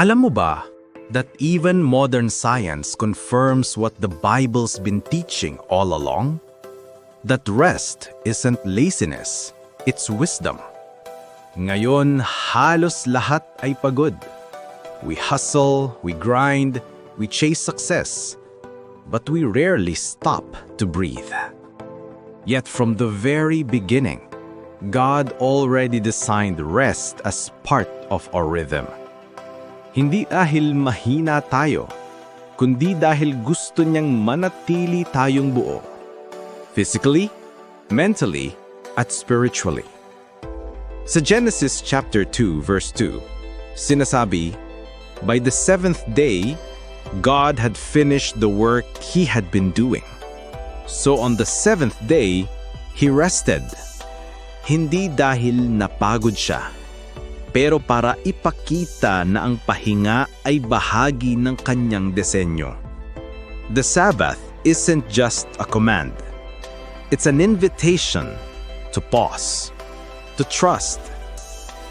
Alam mo ba that even modern science confirms what the Bible's been teaching all along? That rest isn't laziness, it's wisdom. Ngayon, halos lahat ay pagod. We hustle, we grind, we chase success, but we rarely stop to breathe. Yet from the very beginning, God already designed rest as part of our rhythm. Hindi dahil mahina tayo, kundi dahil gusto niyang manatili tayong buo. Physically, mentally, at spiritually. Sa Genesis chapter 2 verse 2, sinasabi, By the seventh day, God had finished the work he had been doing. So on the seventh day, he rested. Hindi dahil napagod siya, pero para ipakita na ang pahinga ay bahagi ng kanyang disenyo. The Sabbath isn't just a command. It's an invitation to pause, to trust,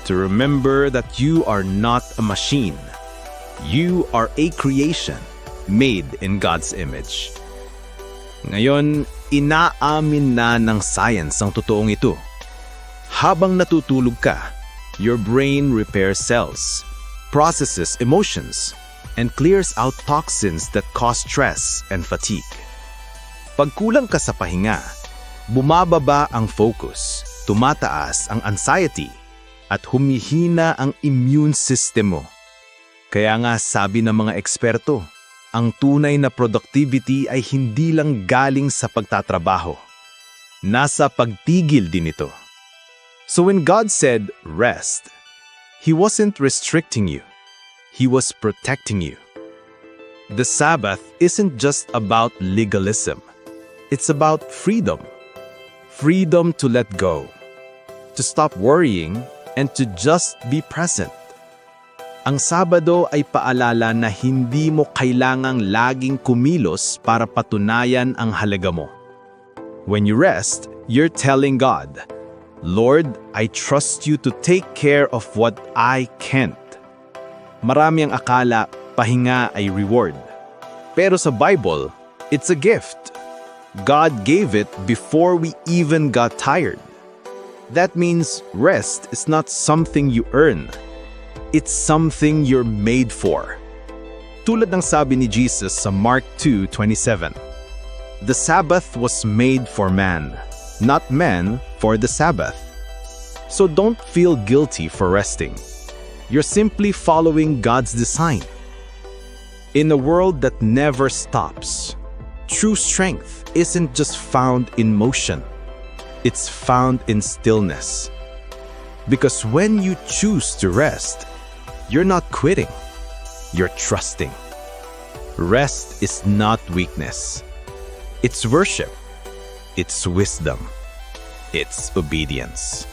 to remember that you are not a machine. You are a creation made in God's image. Ngayon, inaamin na ng science ang totoong ito. Habang natutulog ka, your brain repairs cells, processes emotions, and clears out toxins that cause stress and fatigue. Pag kulang ka sa pahinga, bumababa ang focus, tumataas ang anxiety, at humihina ang immune system mo. Kaya nga sabi ng mga eksperto, ang tunay na productivity ay hindi lang galing sa pagtatrabaho. Nasa pagtigil din ito. So when God said rest, He wasn't restricting you. He was protecting you. The Sabbath isn't just about legalism. It's about freedom. Freedom to let go. To stop worrying and to just be present. Ang Sabado ay paalala na hindi mo kailangang laging kumilos para patunayan ang halaga mo. When you rest, you're telling God, Lord, I trust you to take care of what I can't. Marami ang akala pahinga ay reward. Pero sa Bible, it's a gift. God gave it before we even got tired. That means rest is not something you earn. It's something you're made for. Tulad ng sabi ni Jesus sa Mark 2:27. The Sabbath was made for man, not man for the Sabbath. So don't feel guilty for resting. You're simply following God's design. In a world that never stops, true strength isn't just found in motion. It's found in stillness. Because when you choose to rest, you're not quitting, you're trusting. Rest is not weakness, it's worship, it's wisdom, it's obedience.